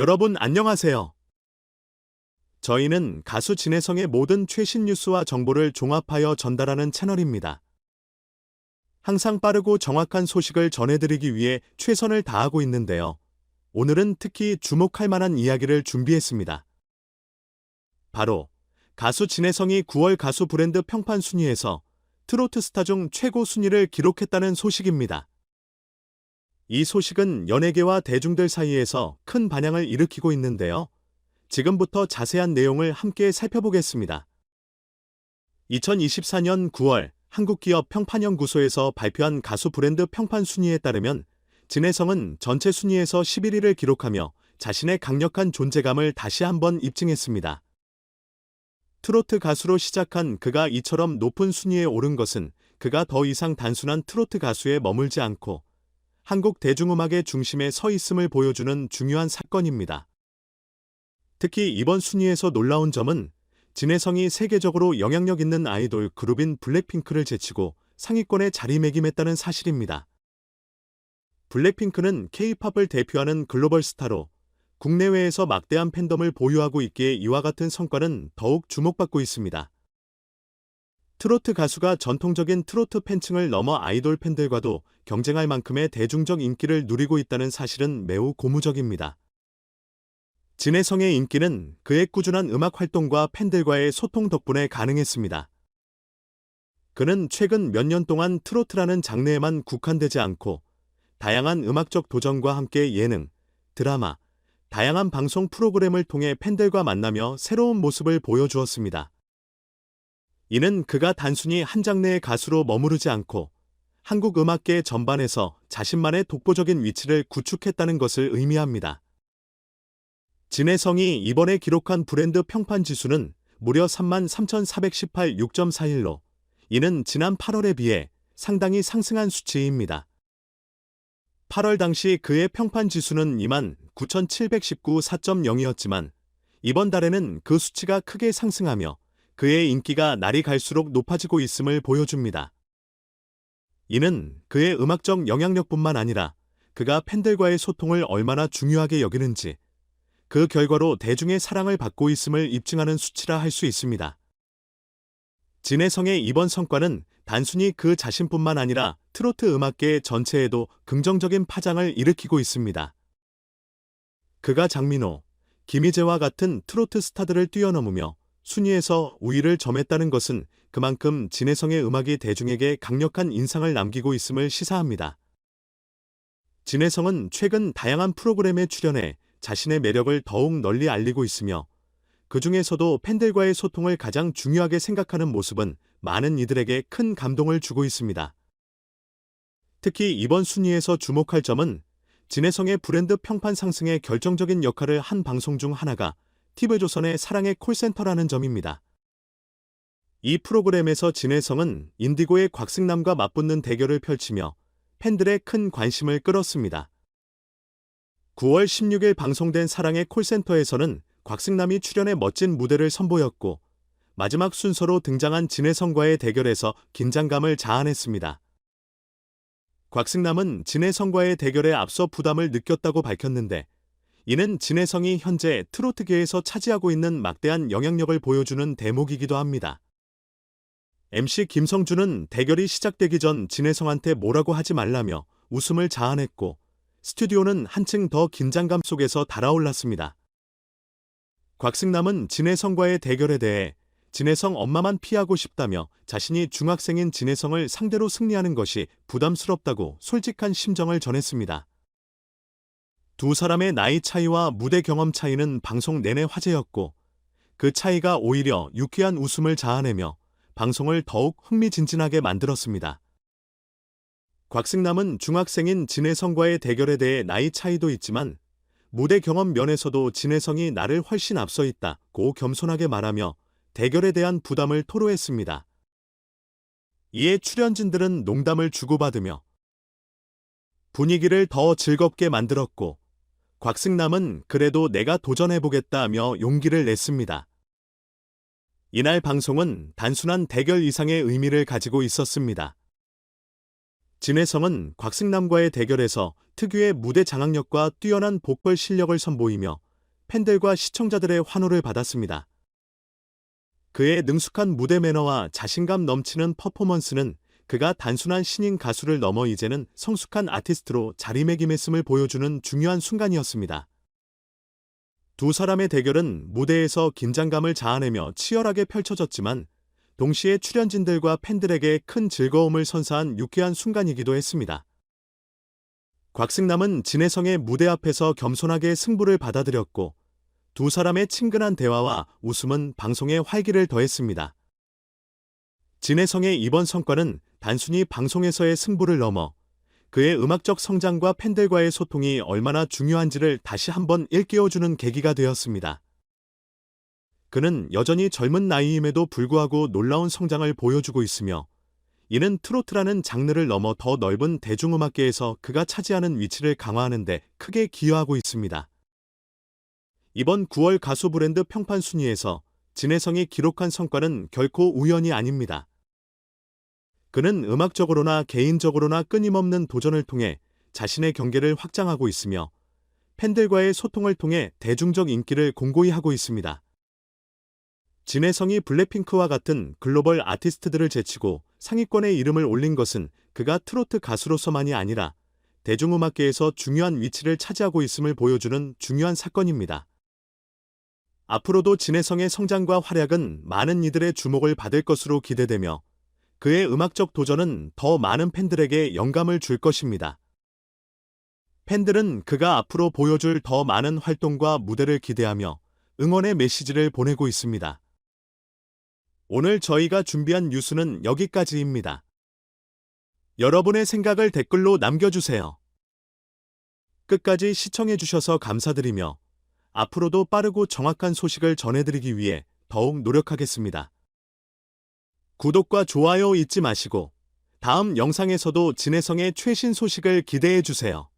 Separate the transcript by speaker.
Speaker 1: 여러분 안녕하세요. 저희는 가수 진혜성의 모든 최신 뉴스와 정보를 종합하여 전달하는 채널입니다. 항상 빠르고 정확한 소식을 전해드리기 위해 최선을 다하고 있는데요. 오늘은 특히 주목할 만한 이야기를 준비했습니다. 바로 가수 진혜성이 9월 가수 브랜드 평판 순위에서 트로트 스타 중 최고 순위를 기록했다는 소식입니다. 이 소식은 연예계와 대중들 사이에서 큰 반향을 일으키고 있는데요. 지금부터 자세한 내용을 함께 살펴보겠습니다. 2024년 9월 한국기업 평판연구소에서 발표한 가수 브랜드 평판 순위에 따르면 진혜성은 전체 순위에서 11위를 기록하며 자신의 강력한 존재감을 다시 한번 입증했습니다. 트로트 가수로 시작한 그가 이처럼 높은 순위에 오른 것은 그가 더 이상 단순한 트로트 가수에 머물지 않고 한국 대중음악의 중심에 서 있음을 보여주는 중요한 사건입니다. 특히 이번 순위에서 놀라운 점은 진혜성이 세계적으로 영향력 있는 아이돌 그룹인 블랙핑크를 제치고 상위권에 자리매김했다는 사실입니다. 블랙핑크는 K-팝을 대표하는 글로벌 스타로 국내외에서 막대한 팬덤을 보유하고 있기에 이와 같은 성과는 더욱 주목받고 있습니다. 트로트 가수가 전통적인 트로트 팬층을 넘어 아이돌 팬들과도 경쟁할 만큼의 대중적 인기를 누리고 있다는 사실은 매우 고무적입니다. 진혜성의 인기는 그의 꾸준한 음악 활동과 팬들과의 소통 덕분에 가능했습니다. 그는 최근 몇 년 동안 트로트라는 장르에만 국한되지 않고 다양한 음악적 도전과 함께 예능, 드라마, 다양한 방송 프로그램을 통해 팬들과 만나며 새로운 모습을 보여주었습니다. 이는 그가 단순히 한 장르의 가수로 머무르지 않고 한국 음악계 전반에서 자신만의 독보적인 위치를 구축했다는 것을 의미합니다. 진혜성이 이번에 기록한 브랜드 평판 지수는 무려 33,418 6.41로 이는 지난 8월에 비해 상당히 상승한 수치입니다. 8월 당시 그의 평판 지수는 29,719 4.0이었지만 이번 달에는 그 수치가 크게 상승하며 그의 인기가 날이 갈수록 높아지고 있음을 보여줍니다. 이는 그의 음악적 영향력뿐만 아니라 그가 팬들과의 소통을 얼마나 중요하게 여기는지 그 결과로 대중의 사랑을 받고 있음을 입증하는 수치라 할 수 있습니다. 진혜성의 이번 성과는 단순히 그 자신뿐만 아니라 트로트 음악계 전체에도 긍정적인 파장을 일으키고 있습니다. 그가 장민호, 김희재와 같은 트로트 스타들을 뛰어넘으며 순위에서 우위를 점했다는 것은 그만큼 진혜성의 음악이 대중에게 강력한 인상을 남기고 있음을 시사합니다. 진혜성은 최근 다양한 프로그램에 출연해 자신의 매력을 더욱 널리 알리고 있으며 그 중에서도 팬들과의 소통을 가장 중요하게 생각하는 모습은 많은 이들에게 큰 감동을 주고 있습니다. 특히 이번 순위에서 주목할 점은 진혜성의 브랜드 평판 상승에 결정적인 역할을 한 방송 중 하나가 TV조선의 사랑의 콜센터라는 점입니다. 이 프로그램에서 진혜성은 인디고의 곽승남과 맞붙는 대결을 펼치며 팬들의 큰 관심을 끌었습니다. 9월 16일 방송된 사랑의 콜센터에서는 곽승남이 출연해 멋진 무대를 선보였고 마지막 순서로 등장한 진혜성과의 대결에서 긴장감을 자아냈습니다. 곽승남은 진혜성과의 대결에 앞서 부담을 느꼈다고 밝혔는데 이는 진혜성이 현재 트로트계에서 차지하고 있는 막대한 영향력을 보여주는 대목이기도 합니다. MC 김성준은 대결이 시작되기 전 진혜성한테 뭐라고 하지 말라며 웃음을 자아냈고 스튜디오는 한층 더 긴장감 속에서 달아올랐습니다. 곽승남은 진혜성과의 대결에 대해 진혜성 엄마만 피하고 싶다며 자신이 중학생인 진혜성을 상대로 승리하는 것이 부담스럽다고 솔직한 심정을 전했습니다. 두 사람의 나이 차이와 무대 경험 차이는 방송 내내 화제였고 그 차이가 오히려 유쾌한 웃음을 자아내며 방송을 더욱 흥미진진하게 만들었습니다. 곽승남은 중학생인 진혜성과의 대결에 대해 나이 차이도 있지만 무대 경험 면에서도 진혜성이 나를 훨씬 앞서 있다고 겸손하게 말하며 대결에 대한 부담을 토로했습니다. 이에 출연진들은 농담을 주고받으며 분위기를 더 즐겁게 만들었고 곽승남은 그래도 내가 도전해보겠다며 용기를 냈습니다. 이날 방송은 단순한 대결 이상의 의미를 가지고 있었습니다. 진혜성은 곽승남과의 대결에서 특유의 무대 장악력과 뛰어난 보컬 실력을 선보이며 팬들과 시청자들의 환호를 받았습니다. 그의 능숙한 무대 매너와 자신감 넘치는 퍼포먼스는 그가 단순한 신인 가수를 넘어 이제는 성숙한 아티스트로 자리매김했음을 보여주는 중요한 순간이었습니다. 두 사람의 대결은 무대에서 긴장감을 자아내며 치열하게 펼쳐졌지만 동시에 출연진들과 팬들에게 큰 즐거움을 선사한 유쾌한 순간이기도 했습니다. 곽승남은 진혜성의 무대 앞에서 겸손하게 승부를 받아들였고 두 사람의 친근한 대화와 웃음은 방송에 활기를 더했습니다. 진혜성의 이번 성과는 단순히 방송에서의 승부를 넘어 그의 음악적 성장과 팬들과의 소통이 얼마나 중요한지를 다시 한번 일깨워주는 계기가 되었습니다. 그는 여전히 젊은 나이임에도 불구하고 놀라운 성장을 보여주고 있으며 이는 트로트라는 장르를 넘어 더 넓은 대중음악계에서 그가 차지하는 위치를 강화하는 데 크게 기여하고 있습니다. 이번 9월 가수 브랜드 평판 순위에서 진혜성이 기록한 성과는 결코 우연이 아닙니다. 그는 음악적으로나 개인적으로나 끊임없는 도전을 통해 자신의 경계를 확장하고 있으며 팬들과의 소통을 통해 대중적 인기를 공고히 하고 있습니다. 진혜성이 블랙핑크와 같은 글로벌 아티스트들을 제치고 상위권에 이름을 올린 것은 그가 트로트 가수로서만이 아니라 대중음악계에서 중요한 위치를 차지하고 있음을 보여주는 중요한 사건입니다. 앞으로도 진혜성의 성장과 활약은 많은 이들의 주목을 받을 것으로 기대되며 그의 음악적 도전은 더 많은 팬들에게 영감을 줄 것입니다. 팬들은 그가 앞으로 보여줄 더 많은 활동과 무대를 기대하며 응원의 메시지를 보내고 있습니다. 오늘 저희가 준비한 뉴스는 여기까지입니다. 여러분의 생각을 댓글로 남겨주세요. 끝까지 시청해주셔서 감사드리며 앞으로도 빠르고 정확한 소식을 전해드리기 위해 더욱 노력하겠습니다. 구독과 좋아요 잊지 마시고 다음 영상에서도 진혜성의 최신 소식을 기대해 주세요.